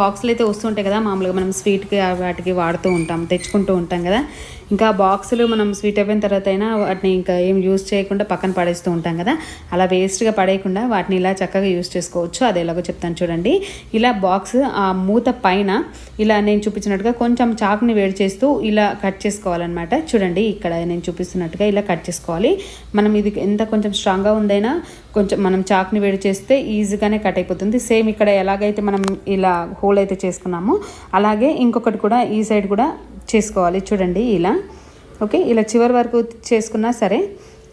బాక్స్లు అయితే వస్తుంటాయి కదా మామూలుగా మనం స్వీట్కి వాటికి వాడుతూ ఉంటాం తెచ్చుకుంటూ ఉంటాం కదా. ఇంకా బాక్సులు మనం స్వీట్ అయిపోయిన తర్వాత అయినా వాటిని ఇంకా ఏం యూజ్ చేయకుండా పక్కన పడేస్తూ ఉంటాం కదా. అలా వేస్ట్గా పడేయకుండా వాటిని ఇలా చక్కగా యూజ్ చేసుకోవచ్చు. అది ఎలాగో చెప్తాను చూడండి. ఇలా బాక్స్ ఆ మూత పైన ఇలా నేను చూపించినట్టుగా కొంచెం చాకుని వేడి చేస్తూ ఇలా కట్ చేసుకోవాలన్నమాట. చూడండి ఇక్కడ నేను చూపిస్తున్నట్టుగా ఇలా కట్ చేసుకోవాలి. మనం ఇది ఎంత కొంచెం స్ట్రాంగ్గా ఉందైనా కొంచెం మనం చాక్ని వేడి చేస్తే ఈజీగానే కట్ అయిపోతుంది. సేమ్ ఇక్కడ ఎలాగైతే మనం ఇలా హోల్ అయితే చేసుకున్నామో అలాగే ఇంకొకటి కూడా ఈ సైడ్ కూడా చేసుకోవాలి. చూడండి ఇలా. ఓకే ఇలా చివరి వరకు చేసుకున్నా సరే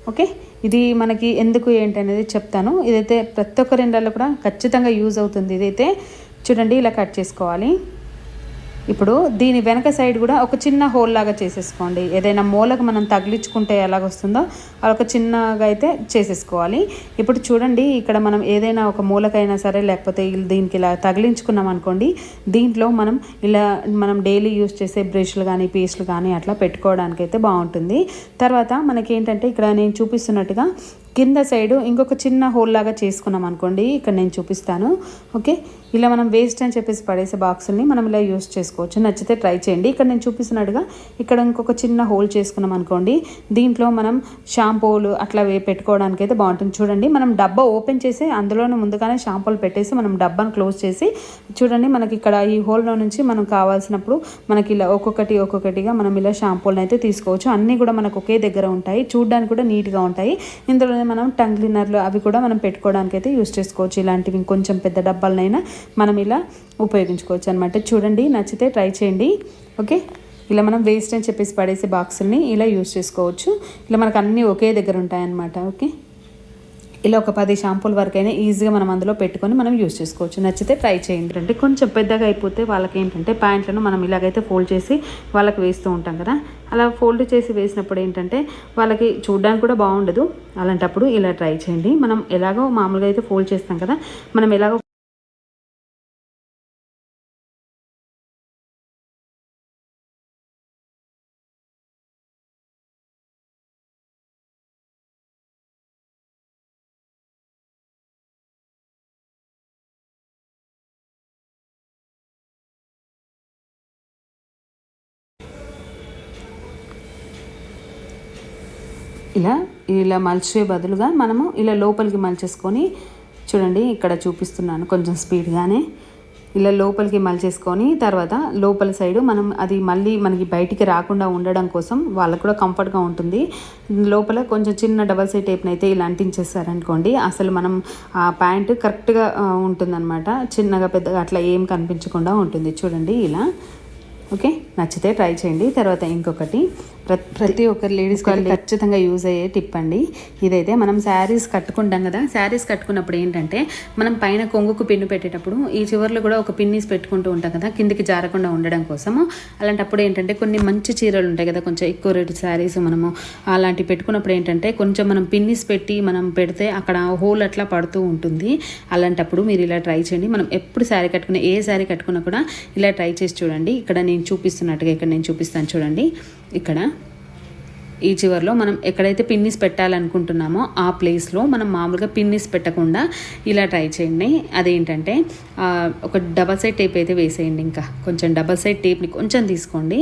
ఓకే. ఇది మనకి ఎందుకు ఏంటి అనేది చెప్తాను. ఇదైతే ప్రతి ఒక్కరి ఇండ్లలో కూడా ఖచ్చితంగా యూజ్ అవుతుంది. ఇదైతే చూడండి ఇలా కట్ చేసుకోవాలి. ఇప్పుడు దీని వెనక సైడ్ కూడా ఒక చిన్న హోల్ లాగా చేసేసుకోండి. ఏదైనా మూలకు మనం తగిలించుకుంటే ఎలాగొస్తుందో అలా ఒక చిన్నగా అయితే చేసేసుకోవాలి. ఇప్పుడు చూడండి ఇక్కడ మనం ఏదైనా ఒక మూలకైనా సరే లేకపోతే దీనికి ఇలా తగిలించుకున్నాం అనుకోండి దీంట్లో మనం ఇలా మనం డైలీ యూస్ చేసే బ్రష్లు కానీ పేస్ట్లు కానీ అట్లా పెట్టుకోవడానికి అయితే బాగుంటుంది. తర్వాత మనకి ఏంటంటే ఇక్కడ నేను చూపిస్తున్నట్టుగా కింద సైడు ఇంకొక చిన్న హోల్ లాగా చేసుకున్నాం అనుకోండి ఇక్కడ నేను చూపిస్తాను. ఓకే? ఇలా మనం వేస్ట్ అని చెప్పేసి పడేసే బాక్సుల్ని మనం ఇలా యూస్ చేసుకోవచ్చు. నచ్చితే ట్రై చేయండి. ఇక్కడ నేను చూపిస్తున్నట్టుగా ఇక్కడ ఇంకొక చిన్న హోల్ చేసుకున్నాం అనుకోండి. దీంట్లో మనం షాంపూలు అట్లా వే పెట్టుకోవడానికి అయితే బాగుంటుంది. చూడండి మనం డబ్బా ఓపెన్ చేసి అందులోనే ముందుగానే షాంపూలు పెట్టేసి మనం డబ్బాను క్లోజ్ చేసి చూడండి మనకి ఇక్కడ ఈ హోల్లో నుంచి మనం కావాల్సినప్పుడు మనకి ఇలా ఒక్కొక్కటి ఒక్కొక్కటిగా మనం ఇలా షాంపూలను అయితే తీసుకోవచ్చు. అన్నీ కూడా మనకు ఒకే దగ్గర ఉంటాయి. చూడడానికి కూడా నీట్గా ఉంటాయి. ఇందులో మనం టంగ్ క్లీనర్లు అవి కూడా మనం పెట్టుకోవడానికి అయితే యూస్ చేసుకోవచ్చు. ఇలాంటివి ఇంకొంచెం పెద్ద డబ్బాలనైనా మనం ఇలా ఉపయోగించుకోవచ్చు అనమాట చూడండి నచ్చితే ట్రై చేయండి. ఓకే? ఇలా మనం వేస్ట్ అని చెప్పేసి పడేసే బాక్సుల్ని ఇలా యూస్ చేసుకోవచ్చు. ఇలా మనకు అన్నీ ఒకే దగ్గర ఉంటాయన్నమాట. ఓకే? ఇలా ఒక పది షాంపూల వరకైనా ఈజీగా మనం అందులో పెట్టుకొని మనం యూజ్ చేసుకోవచ్చు. నచ్చితే ట్రై చేయండి. అంటే కొంచెం పెద్దగా అయిపోతే వాళ్ళకి ఏంటంటే ప్యాంట్లను మనం ఇలాగైతే ఫోల్డ్ చేసి వాళ్ళకి వేస్తూ ఉంటాం కదా. అలా ఫోల్డ్ చేసి వేసినప్పుడు ఏంటంటే వాళ్ళకి చూడడానికి కూడా బాగుండదు. అలాంటప్పుడు ఇలా ట్రై చేయండి. మనం ఎలాగో మామూలుగా అయితే ఫోల్డ్ చేస్తాం కదా. మనం ఎలాగో ఇలా ఇలా మలిచే బదులుగా మనము ఇలా లోపలికి మలిచేసుకొని చూడండి ఇక్కడ చూపిస్తున్నాను కొంచెం స్పీడ్గానే ఇలా లోపలికి మలిచేసుకొని తర్వాత లోపల సైడు మనం అది మళ్ళీ మనకి బయటికి రాకుండా ఉండడం కోసం వాళ్ళకు కూడా కంఫర్ట్గా ఉంటుంది. లోపల కొంచెం చిన్న డబల్ సైడ్ టేప్ని అయితే ఇలా అంటించేస్తారనుకోండి అసలు మనం ఆ ప్యాంట్ కరెక్ట్గా ఉంటుందన్నమాట. చిన్నగా పెద్దగా అట్లా ఏం కనిపించకుండా ఉంటుంది. చూడండి ఇలా. ఓకే? నచ్చితే ట్రై చేయండి. తర్వాత ఇంకొకటి. ప్రతి ఒక్కరి లేడీస్ ఖచ్చితంగా యూజ్ అయ్యే టిప్ అండి. ఇదైతే మనం శారీస్ కట్టుకుంటాం కదా శారీస్ కట్టుకున్నప్పుడు ఏంటంటే మనం పైన కొంగుకు పిన్ను పెట్టేటప్పుడు ఈ చివర్లో కూడా ఒక పిన్నీస్ పెట్టుకుంటూ ఉంటాం కదా కిందికి జారకుండా ఉండడం కోసము. అలాంటప్పుడు ఏంటంటే కొన్ని మంచి చీరలు ఉంటాయి కదా కొంచెం ఎక్కువ రేటు శారీస్ మనము అలాంటివి పెట్టుకున్నప్పుడు ఏంటంటే కొంచెం మనం పిన్నిస్ పెట్టి మనం పెడితే అక్కడ హోల్ అట్లా పడుతూ ఉంటుంది. అలాంటప్పుడు మీరు ఇలా ట్రై చేయండి. మనం ఎప్పుడు శారీ కట్టుకున్న ఏ శారీ కట్టుకున్నా కూడా ఇలా ట్రై చేసి చూడండి. ఇక్కడ నేను చూపిస్తున్నట్టుగా ఇక్కడ నేను చూపిస్తాను చూడండి. ఇక్కడ. ఈ చివర్లో మనం ఎక్కడైతే పిన్నిస్ పెట్టాలనుకుంటున్నామో ఆ ప్లేస్లో మనం మామూలుగా పిన్నిస్ పెట్టకుండా ఇలా ట్రై చేయండి. అదేంటంటే ఒక డబల్ సైడ్ టేప్ అయితే వేసేయండి ఇంకా. కొంచెం డబల్ సైడ్ టేప్ని కొంచెం తీసుకోండి.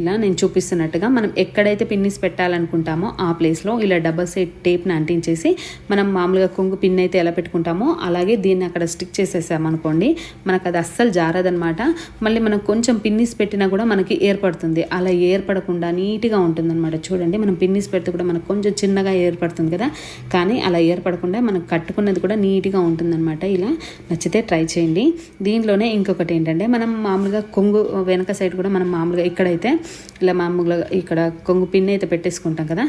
ఇలా నేను చూపిస్తున్నట్టుగా మనం ఎక్కడైతే పిన్నిస్ పెట్టాలనుకుంటామో ఆ ప్లేస్లో ఇలా డబల్ సైడ్ టేప్ని అంటించేసి మనం మామూలుగా కొంగు పిన్ అయితే ఎలా పెట్టుకుంటామో అలాగే దీన్ని అక్కడ స్టిక్ చేసేసామనుకోండి మనకు అది అస్సలు జారదనమాట మళ్ళీ మనం కొంచెం పిన్నిస్ పెట్టినా కూడా మనకి ఏర్పడుతుంది. అలా ఏర్పడకుండా నీట్గా ఉంటుందన్నమాట. చూడండి మనం పిన్నిస్ పెడితే కూడా మనకు కొంచెం చిన్నగా ఏర్పడుతుంది కదా. కానీ అలా ఏర్పడకుండా మనం కట్టుకున్నది కూడా నీట్గా ఉంటుందన్నమాట ఇలా. నచ్చితే ట్రై చేయండి. దీంట్లోనే ఇంకొకటి ఏంటంటే మనం మామూలుగా కొంగు వెనక సైడ్ కూడా మనం మామూలుగా ఇక్కడైతే ఇలా మామూలుగా ఇక్కడ కొంగు పిన్ అయితే పెట్టేసుకుంటాం కదా.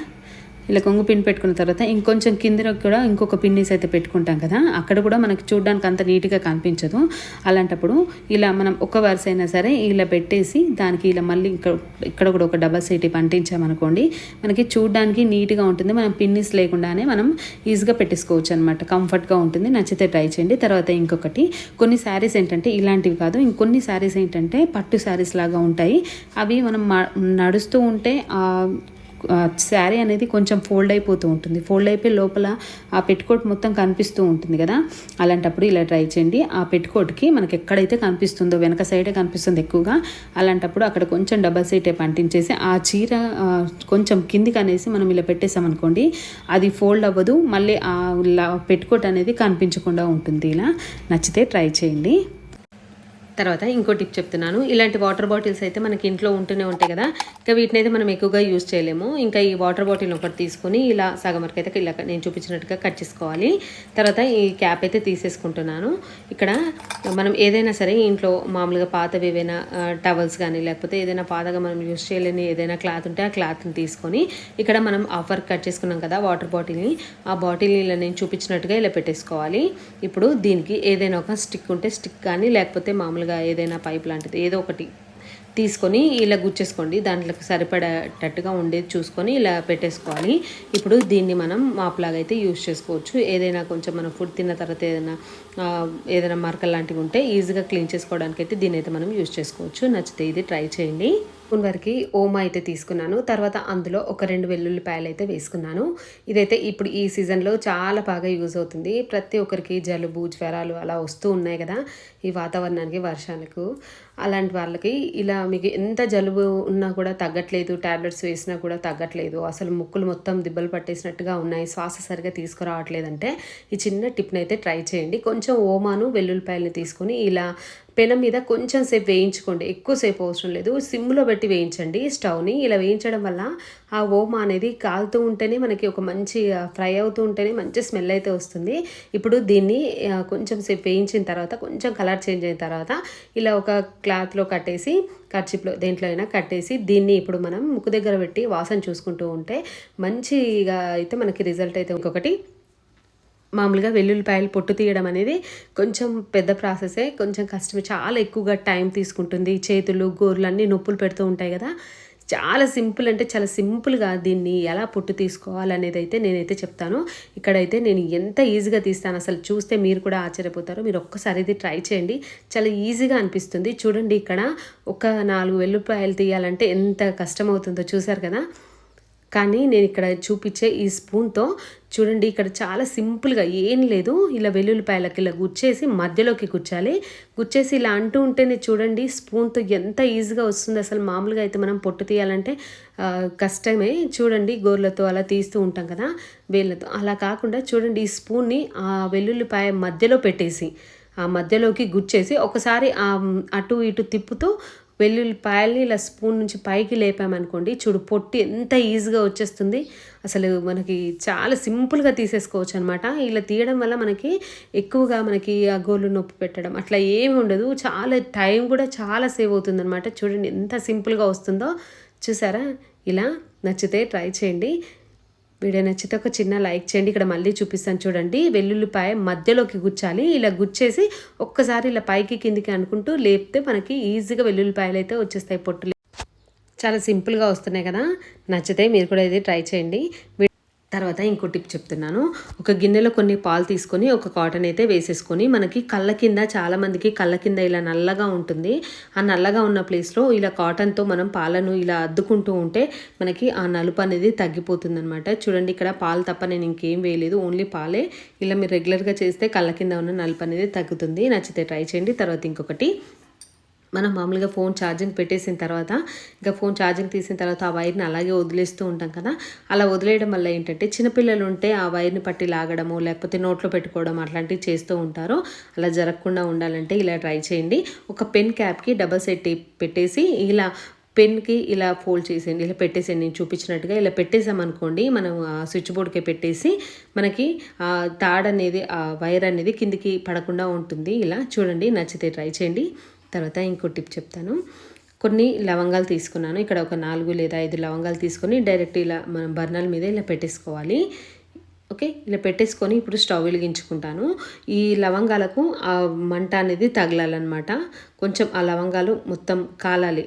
ఇలా కొంగు పిన్ పెట్టుకున్న తర్వాత ఇంకొంచెం కింద కూడా ఇంకొక పిన్నీస్ అయితే పెట్టుకుంటాం కదా. అక్కడ కూడా మనకి చూడడానికి అంత నీట్గా కనిపించదు. అలాంటప్పుడు ఇలా మనం ఒక వరుస అయినా సరే ఇలా పెట్టేసి దానికి ఇలా మళ్ళీ ఇక్కడ ఇక్కడ కూడా ఒక డబల్ సీటీ పంటించామనుకోండి మనకి చూడడానికి నీట్గా ఉంటుంది. మనం పిన్నిస్ లేకుండానే మనం ఈజీగా పెట్టేసుకోవచ్చు అనమాట కంఫర్ట్గా ఉంటుంది. నచ్చితే ట్రై చేయండి. తర్వాత ఇంకొకటి కొన్ని శారీస్ ఏంటంటే ఇలాంటివి కాదు. ఇంకొన్ని శారీస్ ఏంటంటే పట్టు శారీస్ లాగా ఉంటాయి. అవి మనం మ- నడుస్తూ ఉంటే శారీ అనేది కొంచెం ఫోల్డ్ అయిపోతూ ఉంటుంది. ఫోల్డ్ అయిపోయి లోపల ఆ పెట్టుకోట్ మొత్తం కనిపిస్తూ ఉంటుంది కదా? అలాంటప్పుడు ఇలా ట్రై చేయండి. ఆ పెట్టుకోట్కి మనకి ఎక్కడైతే కనిపిస్తుందో వెనక సైడే కనిపిస్తుంది ఎక్కువగా అలాంటప్పుడు అక్కడ కొంచెం డబల్ సైడ్ టైప్ అంటించేసి ఆ చీర కొంచెం కిందికి అనేసి మనం ఇలా పెట్టేసామనుకోండి అది ఫోల్డ్ అవ్వదు. మళ్ళీ ఆ పెట్టుకోట్ అనేది కనిపించకుండా ఉంటుంది ఇలా. నచ్చితే ట్రై చేయండి. తర్వాత ఇంకో టిప్ చెప్తున్నాను. ఇలాంటి వాటర్ బాటిల్స్ అయితే మనకి ఇంట్లో ఉంటూనే ఉంటాయి కదా. ఇంకా వీటిని అయితే మనం ఎక్కువగా యూజ్ చేయలేము. ఇంకా ఈ వాటర్ బాటిల్ ఒకటి తీసుకొని ఇలా సగం వరకు అయితే ఇలా నేను చూపించినట్టుగా కట్ చేసుకోవాలి. తర్వాత ఈ క్యాప్ అయితే తీసేసుకుంటున్నాను. ఇక్కడ మనం ఏదైనా సరే ఇంట్లో మామూలుగా పాతవి ఏవైనా టవల్స్ కానీ లేకపోతే ఏదైనా పాతగా మనం యూజ్ చేయలేని ఏదైనా క్లాత్ ఉంటే ఆ క్లాత్ని తీసుకొని ఇక్కడ మనం ఆఫర్ కట్ చేసుకున్నాం కదా వాటర్ బాటిల్ని. ఆ బాటిల్ని ఇలా నేను చూపించినట్టుగా ఇలా పెట్టేసుకోవాలి. ఇప్పుడు దీనికి ఏదైనా ఒక స్టిక్ ఉంటే స్టిక్ కానీ లేకపోతే మామూలుగా ఏదైనా పైప్ లాంటిది ఏదో ఒకటి తీసుకొని ఇలా గుచ్చేసుకోండి. దాంట్లోకి సరిపడేటట్టుగా ఉండేది చూసుకొని ఇలా పెట్టేసుకోవాలి. ఇప్పుడు దీన్ని మనం మాపులాగా అయితే యూజ్ చేసుకోవచ్చు. ఏదైనా కొంచెం మనం ఫుడ్ తిన్న తర్వాత ఏదైనా ఏదైనా మరకలు లాంటివి ఉంటే ఈజీగా క్లీన్ చేసుకోవడానికి అయితే దీన్ని అయితే మనం యూజ్ చేసుకోవచ్చు. నచ్చితే ఇది ట్రై చేయండి. స్పూన్ వరకు ఓమా అయితే తీసుకున్నాను. తర్వాత అందులో ఒక రెండు వెల్లుల్లిపాయలు అయితే వేసుకున్నాను. ఇదైతే ఇప్పుడు ఈ సీజన్లో చాలా బాగా యూజ్ అవుతుంది. ప్రతి ఒక్కరికి జలుబు జ్వరాలు అలా వస్తూ ఉన్నాయి కదా ఈ వాతావరణానికి వర్షాలకు. అలాంటి వాళ్ళకి ఇలా మీకు ఎంత జలుబు ఉన్నా కూడా తగ్గట్లేదు టాబ్లెట్స్ వేసినా కూడా తగ్గట్లేదు అసలు ముక్కులు మొత్తం దిబ్బలు పట్టేసినట్టుగా ఉన్నాయి శ్వాస సరిగా తీసుకురావట్లేదంటే ఈ చిన్న టిప్ని అయితే ట్రై చేయండి. కొంచెం ఓమాను వెల్లుల్లిపాయలని తీసుకొని ఇలా పెనం మీద కొంచెం సేపు వేయించుకోండి. ఎక్కువసేపు అవసరం లేదు. సిమ్లో పెట్టి వేయించండి. స్టవ్ని ఇలా వేయించడం వల్ల ఆ ఓమా అనేది కాలుతూ ఉంటేనే మనకి ఒక మంచి ఫ్రై అవుతూ ఉంటేనే మంచి స్మెల్ అయితే వస్తుంది. ఇప్పుడు దీన్ని కొంచెం సేపు వేయించిన తర్వాత కొంచెం కలర్ చేంజ్ అయిన తర్వాత ఇలా ఒక క్లాత్లో కట్టేసి కర్చిప్లో దేంట్లో అయినా కట్టేసి దీన్ని ఇప్పుడు మనం ముక్కు దగ్గర పెట్టి వాసన చూసుకుంటూ ఉంటే మంచిగా అయితే మనకి రిజల్ట్ అయితే ఇంకొకటి. మామూలుగా వెల్లుల్లిపాయలు పొట్టు తీయడం అనేది కొంచెం పెద్ద ప్రాసెసే. కొంచెం కష్టమే. చాలా ఎక్కువగా టైం తీసుకుంటుంది. చేతులు గోర్లు అన్నీ నొప్పులు పెడుతూ ఉంటాయి కదా. చాలా సింపుల్ అంటే చాలా సింపుల్గా దీన్ని ఎలా పొట్టు తీసుకోవాలనేది అయితే నేనైతే చెప్తాను. ఇక్కడైతే నేను ఎంత ఈజీగా తీస్తాను అసలు చూస్తే మీరు కూడా ఆశ్చర్యపోతారు. మీరు ఒక్కసారి ఇది ట్రై చేయండి. చాలా ఈజీగా అనిపిస్తుంది. చూడండి ఇక్కడ ఒక నాలుగు వెల్లుల్లిపాయలు తీయాలంటే ఎంత కష్టమవుతుందో చూసారు కదా? కానీ నేను ఇక్కడ చూపించే ఈ స్పూన్తో చూడండి ఇక్కడ చాలా సింపుల్గా ఏం లేదు. ఇలా వెల్లుల్లిపాయలకి ఇలా గుచ్చేసి మధ్యలోకి గుచ్చాలి. గుచ్చేసి ఇలా అంటూ ఉంటేనే చూడండి స్పూన్తో ఎంత ఈజీగా వస్తుంది. అసలు మామూలుగా అయితే మనం పొట్టు తీయాలంటే కష్టమే. చూడండి గోర్లతో అలా తీస్తూ ఉంటాం కదా వేళ్ళతో. అలా కాకుండా చూడండి ఈ స్పూన్ని ఆ వెల్లుల్లిపాయ మధ్యలో పెట్టేసి ఆ మధ్యలోకి గుచ్చేసి ఒకసారి అటు ఇటు తిప్పుతూ వెల్లుల్లిపాయల్ని ఇలా స్పూన్ నుంచి పైకి లేపామనుకోండి చూడు పొట్టి ఎంత ఈజీగా వచ్చేస్తుంది. అసలు మనకి చాలా సింపుల్గా తీసేసుకోవచ్చు అనమాట ఇలా తీయడం వల్ల మనకి ఎక్కువగా మనకి ఆ గోళ్ళు నొప్పి పెట్టడం అట్లా ఏమి ఉండదు. చాలా టైం కూడా చాలా సేవ్ అవుతుంది అనమాట చూడండి ఎంత సింపుల్గా వస్తుందో. చూసారా? ఇలా నచ్చితే ట్రై చేయండి. వీడియో నచ్చితే ఒక చిన్న లైక్ చేయండి. ఇక్కడ మళ్ళీ చూపిస్తాను చూడండి. వెల్లుల్లిపాయ మధ్యలోకి గుచ్చాలి. ఇలా గుచ్చేసి ఒక్కసారి ఇలా పైకి కిందికి అనుకుంటూ లేపితే మనకి ఈజీగా వెల్లుల్లిపాయలు అయితే వచ్చేస్తాయి పొట్టులు. చాలా సింపుల్గా వస్తున్నాయి కదా. నచ్చితే మీరు కూడా ఇది ట్రై చేయండి. తర్వాత ఇంకో టిప్ చెప్తున్నాను. ఒక గిన్నెలో కొన్ని పాలు తీసుకొని ఒక కాటన్ అయితే వేసేసుకొని మనకి కళ్ళ కింద చాలామందికి కళ్ళ కింద ఇలా నల్లగా ఉంటుంది. ఆ నల్లగా ఉన్న ప్లేస్లో ఇలా కాటన్తో మనం పాలను ఇలా అద్దుకుంటూ ఉంటే మనకి ఆ నలుపు అనేది తగ్గిపోతుంది అనమాట చూడండి ఇక్కడ పాలు తప్ప నేను ఇంకేం వేయలేదు. ఓన్లీ పాలే. ఇలా మీరు రెగ్యులర్గా చేస్తే కళ్ళ కింద ఉన్న నలుపు అనేది తగ్గుతుంది. నచ్చితే ట్రై చేయండి. తర్వాత ఇంకొకటి మనం మామూలుగా ఫోన్ ఛార్జింగ్ పెట్టేసిన తర్వాత ఇంకా ఫోన్ ఛార్జింగ్ తీసిన తర్వాత ఆ వైర్ని అలాగే వదిలేస్తూ ఉంటాం కదా. అలా వదిలేయడం వల్ల ఏంటంటే చిన్నపిల్లలు ఉంటే ఆ వైర్ని పట్టి లాగడము లేకపోతే నోట్లో పెట్టుకోవడం అట్లాంటివి చేస్తూ ఉంటారు. అలా జరగకుండా ఉండాలంటే ఇలా ట్రై చేయండి. ఒక పెన్ క్యాప్కి డబల్ సెట్ టేప్ పెట్టేసి ఇలా పెన్కి ఇలా ఫోల్డ్ చేసేయండి. ఇలా పెట్టేసేయండి. నేను చూపించినట్టుగా ఇలా పెట్టేసామనుకోండి మనం స్విచ్ బోర్డ్కి పెట్టేసి మనకి తాడ్ అనేది ఆ వైర్ అనేది కిందికి పడకుండా ఉంటుంది. ఇలా చూడండి నచ్చితే ట్రై చేయండి. తర్వాత ఇంకో టిప్ చెప్తాను. కొన్ని లవంగాలు తీసుకున్నాను. ఇక్కడ ఒక నాలుగు లేదా ఐదు లవంగాలు తీసుకొని డైరెక్ట్ ఇలా మనం బర్నల్ మీద ఇలా పెట్టేసుకోవాలి. ఓకే? ఇలా పెట్టేసుకొని ఇప్పుడు స్టవ్ వెలిగించుకుంటాను. ఈ లవంగాలకు ఆ మంట అనేది తగలాలన్నమాట. కొంచెం ఆ లవంగాలు మొత్తం కాలాలి.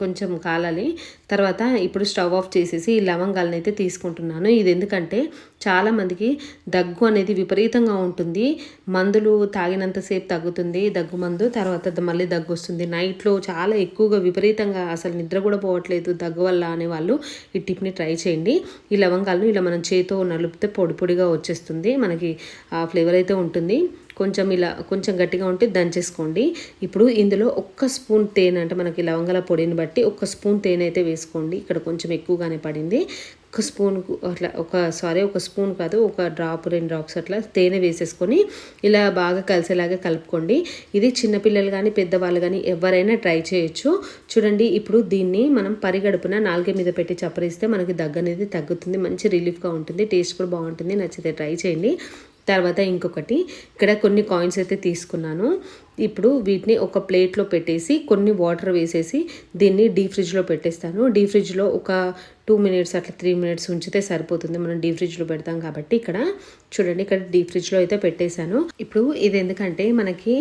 కొంచెం కాలాలి. తర్వాత ఇప్పుడు స్టవ్ ఆఫ్ చేసేసి ఈ లవంగాలను అయితే తీసుకుంటున్నాను. ఇది ఎందుకంటే చాలామందికి దగ్గు అనేది విపరీతంగా ఉంటుంది. మందులు తాగినంతసేపు తగ్గుతుంది దగ్గు మందు తర్వాత మళ్ళీ దగ్గు వస్తుంది. నైట్లో చాలా ఎక్కువగా విపరీతంగా అసలు నిద్ర కూడా పోవట్లేదు దగ్గు వల్ల అనే వాళ్ళు ఈ టిప్ని ట్రై చేయండి. ఈ లవంగాలను ఇలా మనం చేతో నలుపుతే పొడి పొడిగా వచ్చేస్తుంది. మనకి ఆ ఫ్లేవర్ అయితే ఉంటుంది. కొంచెం ఇలా కొంచెం గట్టిగా ఉంటే దంచేసుకోండి. ఇప్పుడు ఇందులో ఒక్క స్పూన్ తేనె అంటే మనకి లవంగాల పొడిని బట్టి ఒక స్పూన్ తేనె అయితే వేసుకోండి. ఇక్కడ కొంచెం ఎక్కువగానే పడింది. ఒక స్పూన్ అట్లా ఒక సారీ ఒక స్పూన్ కాదు ఒక డ్రాప్ రెండు డ్రాప్స్ అట్లా తేనె వేసేసుకొని ఇలా బాగా కలిసేలాగా కలుపుకోండి. ఇది చిన్నపిల్లలు కానీ పెద్దవాళ్ళు కానీ ఎవరైనా ట్రై చేయొచ్చు. చూడండి ఇప్పుడు దీన్ని మనం పరిగడుపున నాలుగే మీద పెట్టి చప్పరిస్తే మనకి దగ్గనేది తగ్గుతుంది. మంచి రిలీఫ్గా ఉంటుంది. టేస్ట్ కూడా బాగుంటుంది. నచ్చితే ట్రై చేయండి. తర్వాత ఇంకొకటి ఇక్కడ కొన్ని కాయిన్స్ అయితే తీసుకున్నాను. ఇప్పుడు వీటిని ఒక ప్లేట్లో పెట్టేసి కొన్ని వాటర్ వేసేసి దీన్ని డీ ఫ్రిడ్జ్లో పెట్టేస్తాను. డీ ఫ్రిడ్జ్లో ఒక టూ మినిట్స్ అట్లా త్రీ మినిట్స్ ఉంచితే సరిపోతుంది. మనం డీ ఫ్రిడ్జ్లో పెడతాం కాబట్టి ఇక్కడ చూడండి ఇక్కడ డీ ఫ్రిడ్జ్లో అయితే పెట్టేశాను. ఇప్పుడు ఇది ఎందుకంటే మనకి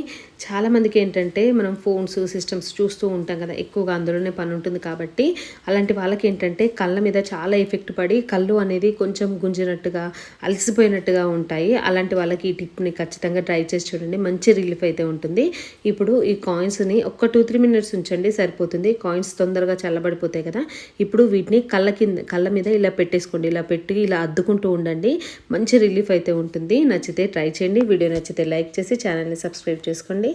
చాలామందికి ఏంటంటే మనం ఫోన్స్ సిస్టమ్స్ చూస్తూ ఉంటాం కదా ఎక్కువగా అందులోనే పని ఉంటుంది కాబట్టి అలాంటి వాళ్ళకి ఏంటంటే కళ్ళ మీద చాలా ఎఫెక్ట్ పడి కళ్ళు అనేది కొంచెం గుంజినట్టుగా అలసిపోయినట్టుగా ఉంటాయి. అలాంటి వాళ్ళకి ఈ టిప్ని ఖచ్చితంగా ట్రై చేసి చూడండి. మంచి రిలీఫ్ అయితే ఉంటుంది. ఇప్పుడు ఈ కాయిన్స్ని ఒక టూ త్రీ మినిట్స్ ఉంచండి సరిపోతుంది. కాయిన్స్ తొందరగా చల్లబడిపోతాయి కదా. ఇప్పుడు వీటిని కళ్ళ కింద కళ్ళ మీద ఇలా పెట్టేసుకోండి. ఇలా పెట్టి ఇలా అద్దుకుంటూ ఉండండి. మంచి రిలీఫ్ అయితే ఉంటుంది. నచ్చితే ట్రై చేయండి. వీడియో నచ్చితే లైక్ చేసి ఛానల్ని సబ్స్క్రైబ్ చేసుకోండి.